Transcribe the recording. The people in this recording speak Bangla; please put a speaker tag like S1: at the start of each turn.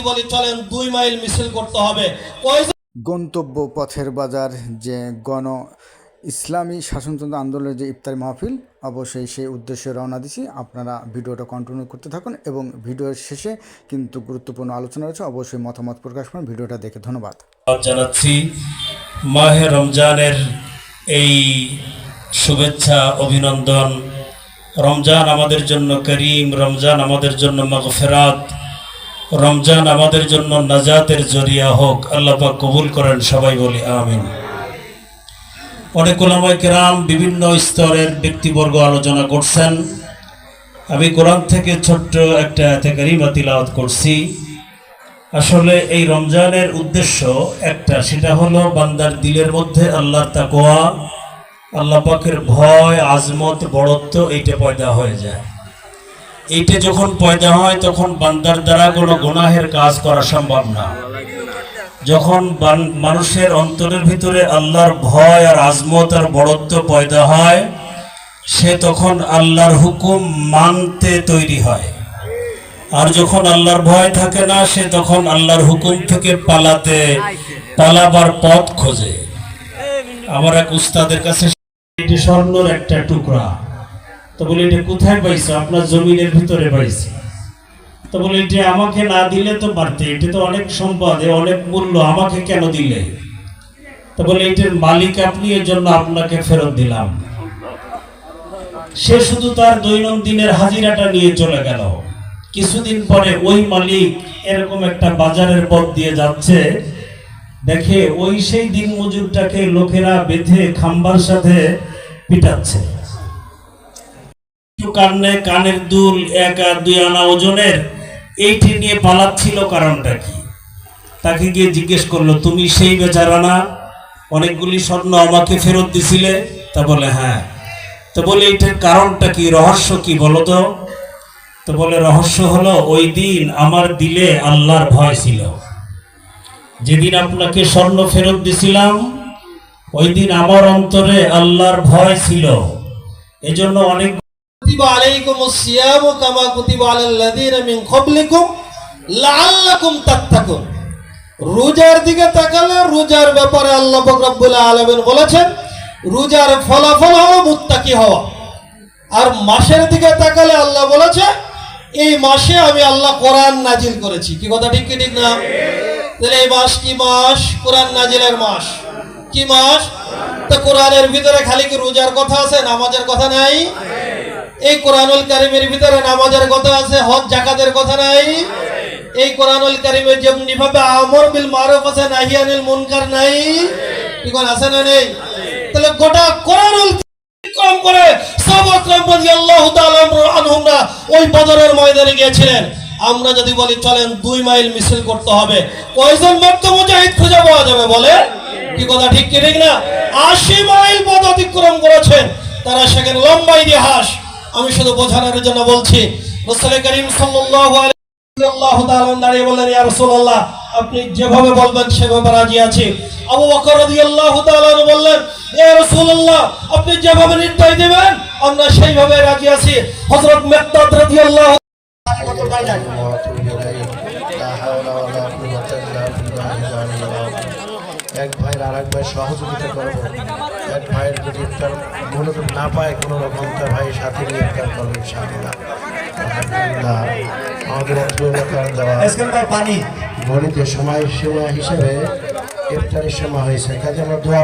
S1: যদি বলি চলেন দুই মাইল মিছিল করতে হবে।
S2: গন্তব্য পথের বাজার যে গণ ইসলামী শাসনতন্ত্র আন্দোলনের যে ইফতারি মাহফিল অবশ্যই সেই উদ্দেশ্যে রওনা দিছি আপনারা ভিডিওটা কন্টিনিউ করতে থাকুন এবং ভিডিওর শেষে কিন্তু গুরুত্বপূর্ণ আলোচনা রয়েছে অবশ্যই মতামত প্রকাশ করুন। ভিডিওটা দেখে ধন্যবাদ।
S3: জানাচ্ছি মাহে রমজানের এই শুভেচ্ছা অভিনন্দন। রমজান আমাদের জন্য করিম রমজান আমাদের জন্য মগফেরাত। রমজান আমাদের জন্য নাজাতের জরিয়া হোক, আল্লাহ পাক কবুল করেন, সবাই বলি আমিন। অনেক ওলামাই কেরাম বিভিন্ন স্তরের ব্যক্তিবর্গ আলোচনা করছেন। আমি কোরআন থেকে ছোট্ট একটা এতে কারিমা তিলাওয়াত করছি। আসলে এই রমজানের উদ্দেশ্য একটা, সেটা হলো বান্দার দিলের মধ্যে আল্লাহর তাকোয়া আল্লাহ পাকের ভয়, আজমত, বড়ত্ব এইটা পয়দা হয়ে যায়। এইটা যখন পয়দা হয়, তখন বান্দার দ্বারা কোনো গুনাহের কাজ করা সম্ভব না। যখন মানুষের অন্তরের ভিতরে আল্লাহর ভয় আর আজমত আর বড়ত্ব পয়দা হয়, সে তখন আল্লাহর হুকুম মানতে তৈরি হয়। আর যখন আল্লাহর ভয় থাকে না, সে তখন আল্লাহর হুকুম থেকে পালাতে, পালাবার পথ খোঁজে। আমার এক উস্তাদের কাছে এটি স্বর্ণর একটা টুকরা। তো বলে, এটা কোথায় পাইছো? আপনার জমিনের ভিতরে পাইছি। তো বলে, এটা আমাকে না দিলে তো পারতে, এটা তো অনেক সম্পদ অনেক মূল্য, আমাকে কেন দিলে? তো বলে, এটার মালিক আপনি এর জন্য আপনাকে ফেরত দিলাম। সে শুধু তার দৈনন্দিনের হাজিরাটা নিয়ে চলে গেল। কিছুদিন পরে ওই মালিক এরকম একটা বাজারের পথ দিয়ে যাচ্ছে। দেখে ওই সেই দিন মজুরটাকে লোকেরা বেঁধে খাম্বার সাথে পিটাচ্ছে। কানে কানের দুল এক আর দুই আনা ওজনের, এইটি নিয়ে পালাচ্ছিল কারণটা কি? তাকে গিয়ে জিজ্ঞেস করল, তুমি সেই বেচারা না অনেকগুলি স্বর্ণ আমাকে ফেরত দিছিলে? তা বলে হ্যাঁ। তো বলে, এইটার কারণটা কি? রহস্য কি বলো তো? তো বলে, রহস্য হলো, ওই দিন আমার দিলে আল্লাহর ভয় ছিল। যেদিন আপনাকে স্বর্ণ ফেরত দিছিলাম, ওই দিন আমার অন্তরে আল্লাহর ভয় ছিল। এজন্য অনেক
S1: রোজার দিকে তাকালে রোজার ব্যাপারে আল্লাহ পাক রব্বুল আলামিন বলেছেন, রোজার ফলাফল হলো মুত্তাকি হওয়া। আর মাসের দিকে তাকালে আল্লাহ বলেছে, এই মাসে আমি আল্লাহ কোরআন নাজিল করেছি। কি কথা ঠিক কি ঠিক না? তাহলে এই মাস কি মাস? কোরআন নাজিলের মাস। কি মাস? তো কোরআনের ভিতরে খালি কি রোজার কথা আছে, নামাজের কথা নাই? এই কোরআনুল কারিমের ভিতরে নামাজের কথা আছে হজ জাকাতের কথা নাই। এই কোরআনুল কারিমের যেমনি ভাবে আমর বিল মারুফ আছে নাহিয়ানিল মুনকার নাই। কি কোন আছে না নেই? তাহলে গোটা কোরআনুল কম করে সাহাবাত রাদিয়াল্লাহু তাআলা আনহুমরা ওই বদরের ময়দানে গিয়েছিলেন। আমরা যদি বলি চলেন দুই মাইল মিছিল করতে হবে। কয়জন মক্কা মুজাহিদ খুঁজে পাওয়া যাবে বলে? কি কথা ঠিক কি ঠিক না? আশি মাইল পথ অতিক্রম করেছেন। তারা সেখানে লম্বা ইতিহাস আমি শুধু বোঝানোর জন্য বলছি দাঁড়িয়ে আপনি যেভাবে বলবেন সেভাবে রাজি আছি। বললেন আপনি যেভাবে নির্দেশ দিবেন, আমরা সেইভাবে রাজি আছি। হযরত মেকদাদ
S4: এক ভাইয়ের ভাই সহযোগিতা করব। ভাইয়ের যদি না পায় কোনো রকম তার ভাইয়ের সাথে নিয়ে একটা আমাদের দেওয়া
S5: পানি।
S4: গণিতের সময় সীমা হিসেবে ইফতারের সময় হয়েছে। কাজে আমরা দোয়া